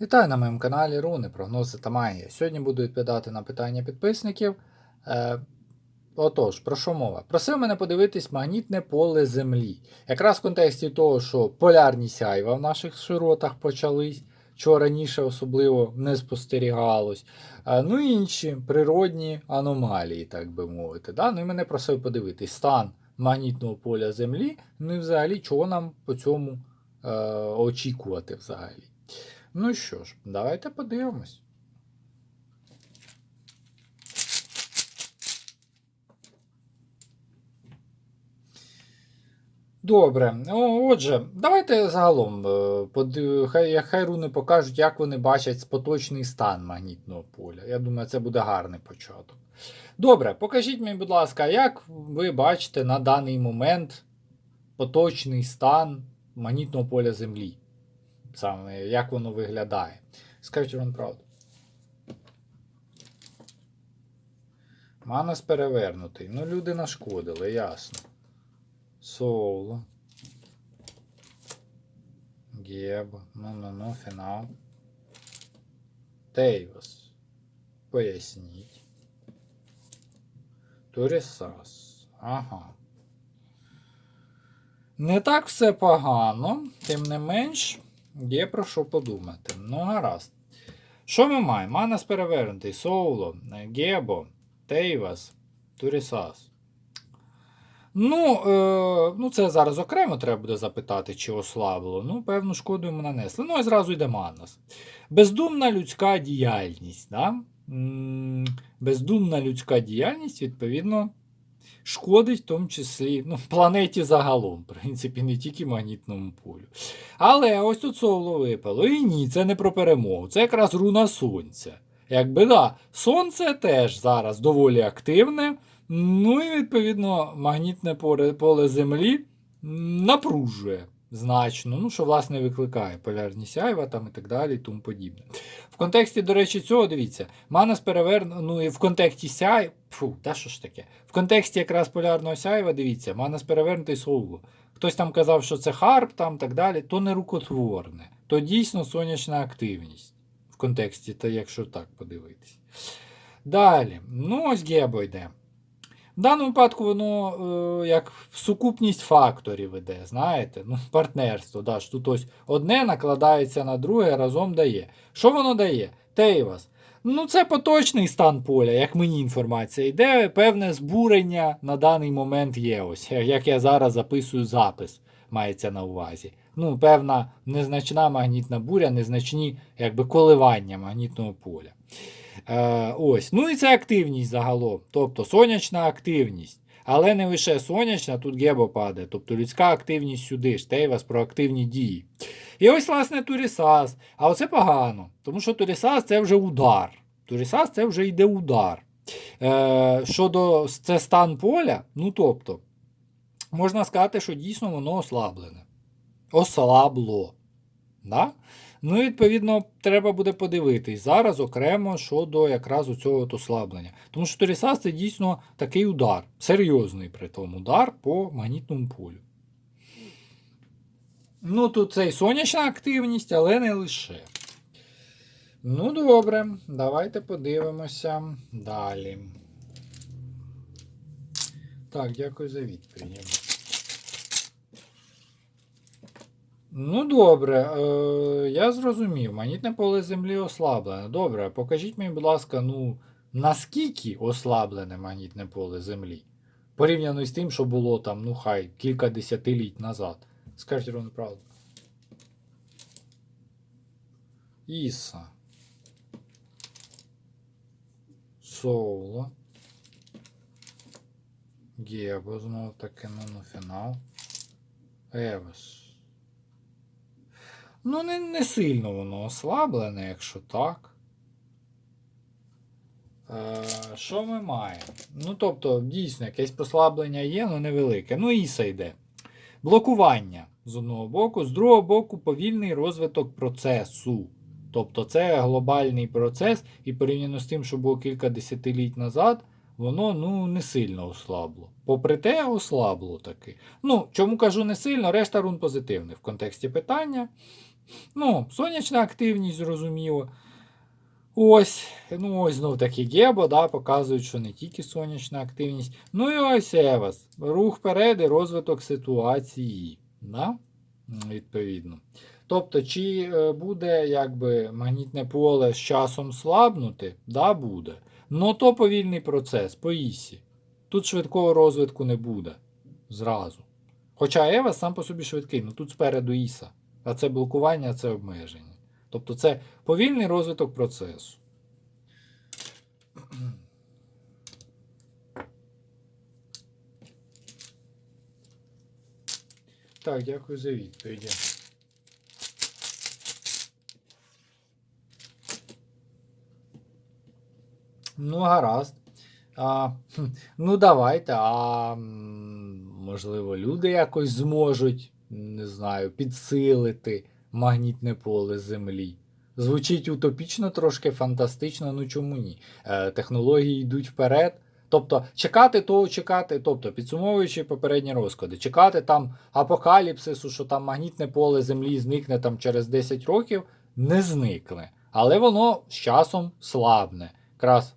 Вітаю на моєму каналі Руни, прогнози та магія. Сьогодні буду відповідати на питання підписників. Е, отож, про що мова? Просив мене подивитись магнітне поле Землі. Якраз в контексті того, що полярні сяйва в наших широтах почались, чого раніше особливо не спостерігалось. Е, ну і інші природні аномалії, так би мовити. Да? Ну і мене просив подивитись стан магнітного поля Землі, ну і взагалі, чого нам по цьому е, очікувати взагалі. Ну що ж, давайте подивимось. Добре, отже, давайте загалом е, хай, хай руни покажуть, як вони бачать поточний стан магнітного поля. Я думаю, це буде гарний початок. Добре, покажіть мені, будь ласка, як ви бачите на даний момент поточний стан магнітного поля Землі? Саме як воно виглядає. Скажіть вам правду. Манас перевернутий. Ну, люди нашкодили, ясно. Соло. Геб. Ну-ну-ну, фінал. Тейвас. Поясніть. Турісас. Ага. Не так все погано, тим не менш, є про що подумати. Ну, гаразд. Що ми маємо? Манас перевернутий, Соуло, Гебо, Тейвас, Турісас. Ну, е, ну, це зараз окремо треба буде запитати, чи ослабло. Ну, певну шкоду йому нанесли. Ну, і зразу йде Манас. Бездумна людська діяльність. Да? Бездумна людська діяльність, відповідно, шкодить в тому числі ну, планеті загалом, в принципі, не тільки магнітному полю. Але ось тут соло випало. І ні, це не про перемогу. Це якраз руна сонця. Якби да, сонце теж зараз доволі активне. Ну і відповідно магнітне поле, поле Землі напружує значно, ну, що, власне, викликає полярні сяйва там і так далі, і тому подібне. В контексті, до речі, цього, дивіться, Манас переверну, ну і в контексті сяй. Фу, та що ж таке? В контексті якраз полярного сяйва, дивіться, Манас перевернутий соло. Хтось там казав, що це харп, там так далі, то не рукотворне, то дійсно сонячна активність. В контексті, та якщо так подивитись. Далі, ну ось Гебо йде. В даному випадку воно е, як сукупність факторів іде, знаєте, ну, партнерство. Да, ж тут ось одне накладається на друге, разом дає. Що воно дає? Тейвас. Ну, це поточний стан поля, як мені інформація йде, певне збурення на даний момент є. Ось, як я зараз записую запис, мається на увазі. Ну, певна незначна магнітна буря, незначні якби, коливання магнітного поля. Е, ось. Ну і це активність загалом. Тобто сонячна активність. Але не лише сонячна, тут гебо падає. Тобто людська активність сюди ж, Тейвас про активні дії. І ось, власне, Турісас. А оце погано, тому що Турісас це вже удар. Турісас це вже йде удар. Е, Щодо це стан поля, ну тобто, можна сказати, що дійсно воно ослаблене. Ослабло. Да? Ну, відповідно, треба буде подивитись зараз окремо щодо якраз у цього ослаблення. Тому що Торісас це дійсно такий удар, серйозний при тому удар по магнітному полю. Ну, тут це і сонячна активність, але не лише. Ну, добре, давайте подивимося далі. Так, дякую за відповідь. Ну, добре, е, я зрозумів. Магнітне поле Землі ослаблене. Добре, покажіть мені, будь ласка, ну, наскільки ослаблене магнітне поле Землі? Порівняно з тим, що було там, ну хай, кілька десятиліть назад. Скажіть ровно правду. Іса. Соло. Гебо знову таки, ну, ну фінал. Евос. Ну, не, не сильно воно ослаблене, якщо так. Е, Що ми маємо? Ну, тобто, дійсно, якесь послаблення є, але невелике. Ну, іса йде. Блокування з одного боку, з другого боку, повільний розвиток процесу. Тобто, це глобальний процес, і порівняно з тим, що було кілька десятиліть назад, воно ну, не сильно ослабло. Попри те, ослабло таки. Ну, чому кажу не сильно, решта рун позитивних в контексті питання. Ну, сонячна активність, зрозуміло. Ось, ну ось знов таки Гебо, да, показують, що не тільки сонячна активність. Ну і ось Евас. Рух вперед і розвиток ситуації. Да? Відповідно. Тобто, чи е, буде якби магнітне поле з часом слабнути? Да, буде. Ну то повільний процес, по ісі. Тут швидкого розвитку не буде. Зразу. Хоча Ева сам по собі швидкий, ну тут спереду Іса. А це блокування, а це обмеження. Тобто це повільний розвиток процесу. Так, дякую за відповіді. Ну, гаразд. А, ну, давайте. А можливо, люди якось зможуть, не знаю, підсилити магнітне поле Землі. Звучить утопічно, трошки фантастично, ну чому ні? Е, технології йдуть вперед. Тобто, чекати того, чекати, тобто, підсумовуючи попередні розклади, чекати там апокаліпсису, що там магнітне поле Землі зникне там через 10 років, не зникне. Але воно з часом слабне. Якраз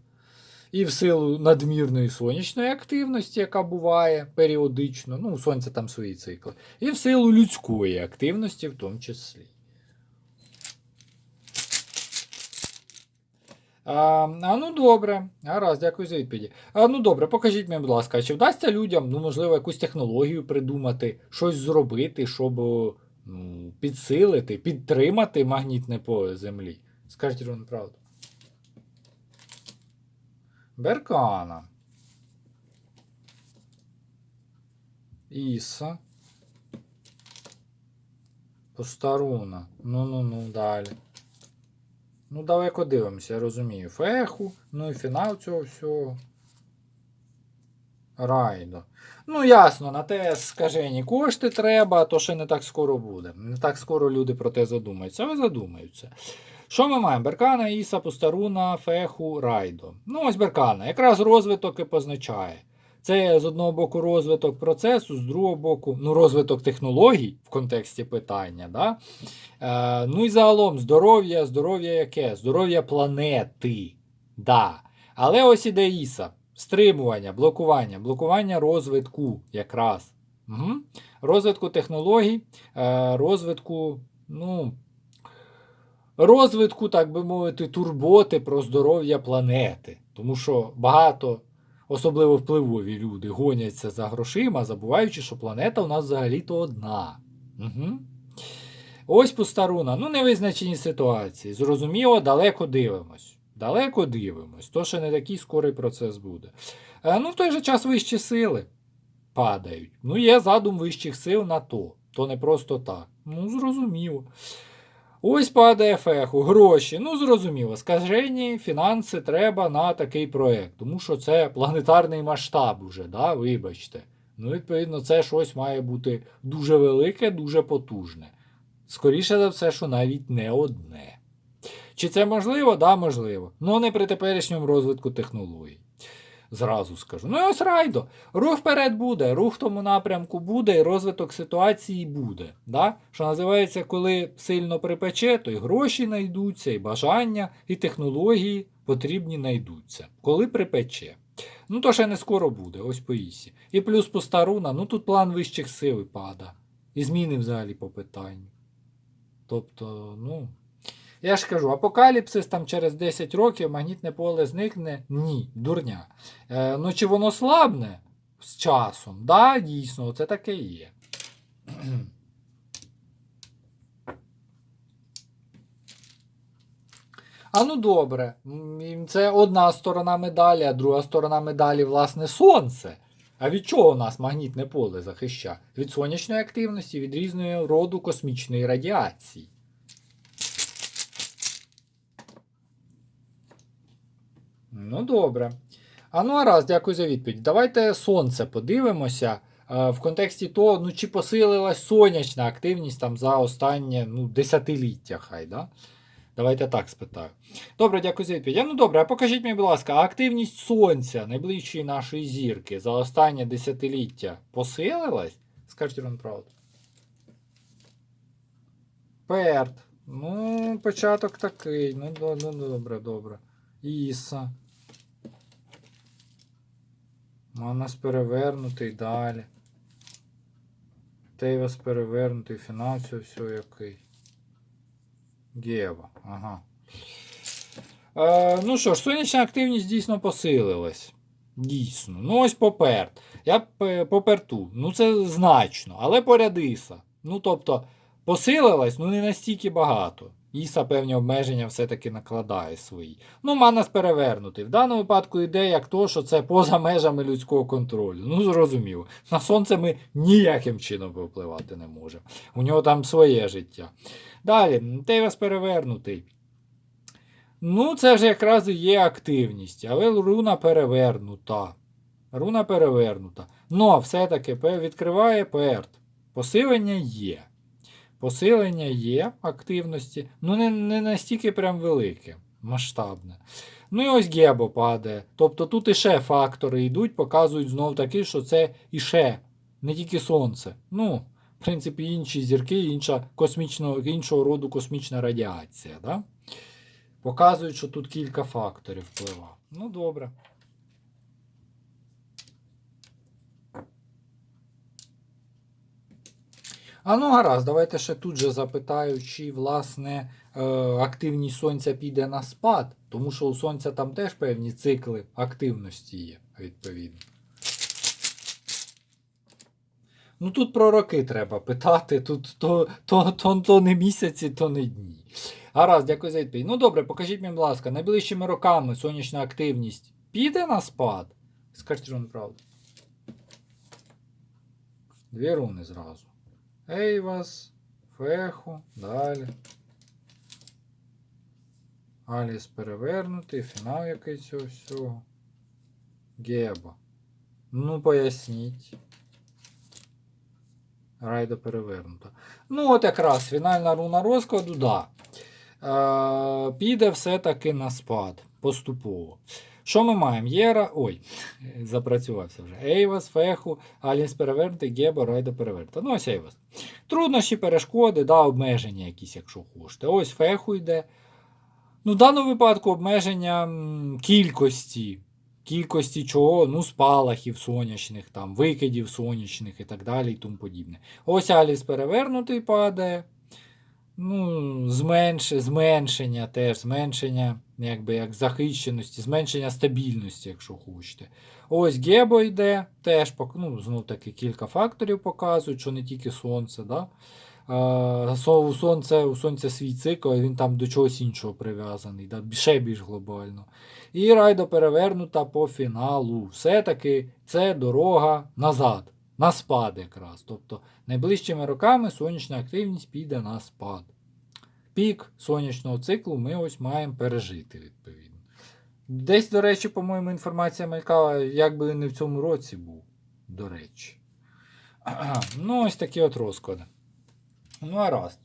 і в силу надмірної сонячної активності, яка буває періодично, ну, у сонця там свої цикли, і в силу людської активності в тому числі. А, а ну добре, гаразд, дякую за відповіді. А ну добре, покажіть мені, будь ласка, чи вдасться людям, ну, можливо, якусь технологію придумати, щось зробити, щоб ну, підсилити, підтримати магнітне поле Землі? Скажіть Ірину правду. Беркана. Іса. Постаруна. Ну-ну-ну, далі. Ну, далеко дивимося, я розумію. Феху, ну і фінал цього всього. Райдо. Ну, ясно, на те скажені кошти треба, то ще не так скоро буде. Не так скоро люди про те задумаються, але задумаються. Що ми маємо? Беркана, Іса, Постаруна, Феху, Райдо. Ну, ось Беркана. Якраз розвиток і позначає. Це з одного боку розвиток процесу, з другого боку, ну, розвиток технологій в контексті питання. Да? Е, ну і загалом здоров'я, здоров'я яке? Здоров'я планети. Да. Але ось іде Іса. Стримування, блокування, блокування розвитку якраз. Угу. Розвитку технологій, е, розвитку, ну, розвитку, так би мовити, турботи про здоров'я планети. Тому що багато, особливо впливові люди, гоняться за грошима, забуваючи, що планета у нас взагалі-то одна. Угу. Ось постаруна. Ну, невизначені ситуації. Зрозуміло, далеко дивимось. Далеко дивимось. То ще не такий скорий процес буде. Е, ну, в той же час вищі сили падають. Ну, є задум вищих сил на то. То не просто так. Ну, зрозуміло. Ось падає феху, гроші. Ну, зрозуміло, скажені фінанси треба на такий проєкт, тому що це планетарний масштаб уже, да, вибачте. Ну, відповідно, це щось має бути дуже велике, дуже потужне. Скоріше за все, що навіть не одне. Чи це можливо? Да, можливо. Ну не при теперішньому розвитку технологій. Зразу скажу. Ну і ось райдо. Рух вперед буде, рух в тому напрямку буде, і розвиток ситуації буде. Да? Що називається, коли сильно припече, то і гроші знайдуться, і бажання, і технології потрібні знайдуться. Коли припече. Ну, то ще не скоро буде, ось по Ісі. І плюс по старуна, ну тут план вищих сил пада. І зміни взагалі по питанню. Тобто, ну. Я ж кажу, апокаліпсис там через 10 років магнітне поле зникне. Ні, дурня. Е, ну чи воно слабне з часом? Да, дійсно, це таке є. А ну добре, це одна сторона медалі, а друга сторона медалі, власне, сонце. А від чого у нас магнітне поле захищає? Від сонячної активності, від різної роду космічної радіації. Ну, добре. А ну, раз, дякую за відповідь. Давайте сонце подивимося е, в контексті того, ну, чи посилилась сонячна активність там за останнє ну, десятиліття, хай, да? Давайте так спитаю. Добре, дякую за відповідь. А, Ну добре, а покажіть мені, будь ласка, активність сонця, найближчої нашої зірки, за останнє десятиліття посилилась? Скажіть вам правду. Перт. Ну, початок такий. Ну, ну добре, добре. Іса. Манас перевернутий далі. Тейвас перевернутий, фінансово все який. Гева. Ага. Е, ну що ж, сонячна активність дійсно посилилась. Дійсно. Ну ось поперт. Я е, по перту. Ну це значно. Але поряд Іса. Ну тобто, посилилась, ну не настільки багато. Іса певні обмеження все-таки накладає свої. Ну, Манас перевернутий. В даному випадку йде як то, що це поза межами людського контролю. Ну, зрозуміло. На сонце ми ніяким чином впливати не можемо. У нього там своє життя. Далі, Тейвас перевернутий. Ну, це вже якраз і є активність, але руна перевернута. Руна перевернута. Но все-таки відкриває перт. Посилення є. Посилення є активності, ну не, не настільки прям велике, масштабне. Ну і ось Гебо падає. Тобто тут іще фактори йдуть, показують знов таки, що це іще, не тільки Сонце. Ну, в принципі, інші зірки, інша іншого роду космічна радіація. Да? Показують, що тут кілька факторів впливає. Ну, добре. А ну гаразд, давайте ще тут же запитаю, чи власне е, активність сонця піде на спад, тому що у сонця там теж певні цикли активності є, відповідно. Ну тут про роки треба питати, тут то, то, то, то не місяці, то не дні. Гаразд, дякую за відповідь. Ну добре, покажіть мені, будь ласка, найближчими роками сонячна активність піде на спад? Скажіть, що неправда. Дві руни зразу. Ейвас, Феху, далі. Аліс перевернутий, фінал якийсь цього всього. Геба. Ну, поясніть. Райда перевернута. Ну, от якраз фінальна руна розкладу, да. Е, піде все-таки на спад поступово. Що ми маємо? Єра. Ой, запрацювався вже. Ейвас, Феху, Аліс перевернутий, Геба, Райда перевернута. Ну, ось Ейвас. Труднощі, перешкоди, да, обмеження якісь, якщо хочете. Ось Феху йде. Ну, в даному випадку обмеження кількості. Кількості чого? Ну, спалахів сонячних, там, викидів сонячних і так далі і тому подібне. Ось Аліс перевернутий падає. Ну, зменш... зменшення теж, зменшення якби, як захищеності, зменшення стабільності, якщо хочете. Ось Гебо йде, теж ну, знов таки кілька факторів показують, що не тільки сонце. Да? У, сонце, у сонця свій цикл, він там до чогось іншого прив'язаний, да? ще більш глобально. І райда перевернута по фіналу. Все-таки це дорога назад, на спад якраз. Тобто найближчими роками сонячна активність піде на спад. Пік сонячного циклу ми ось маємо пережити, відповідно. Десь, до речі, по-моєму, інформація мелькала, як би не в цьому році був. До речі. Ну, ось такі от розклади. Ну, а раз.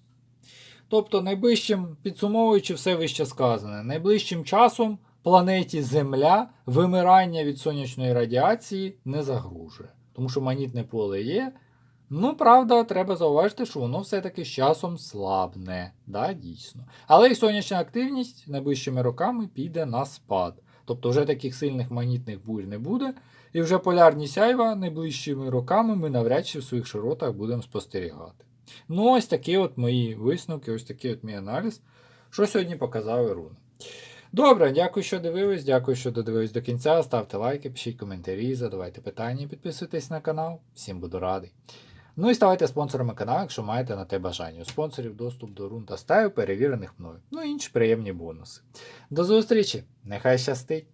Тобто, найближчим, підсумовуючи все вище сказане, найближчим часом планеті Земля вимирання від сонячної радіації не загрожує. Тому що магнітне поле є. Ну, правда, треба зауважити, що воно все-таки з часом слабне. Да, дійсно. Але і сонячна активність найближчими роками піде на спад. Тобто вже таких сильних магнітних бурь не буде. І вже полярні сяйва найближчими роками ми навряд чи в своїх широтах будемо спостерігати. Ну, ось такі от мої висновки, ось такий от мій аналіз, що сьогодні показав Ірун. Добре, дякую, що дивились, дякую, що додивились до кінця. Ставте лайки, пишіть коментарі, задавайте питання, підписуйтесь на канал. Всім буду радий. Ну і ставайте спонсорами каналу, якщо маєте на те бажання. У спонсорів доступ до рун та стаю, перевірених мною. Ну і інші приємні бонуси. До зустрічі! Нехай щастить!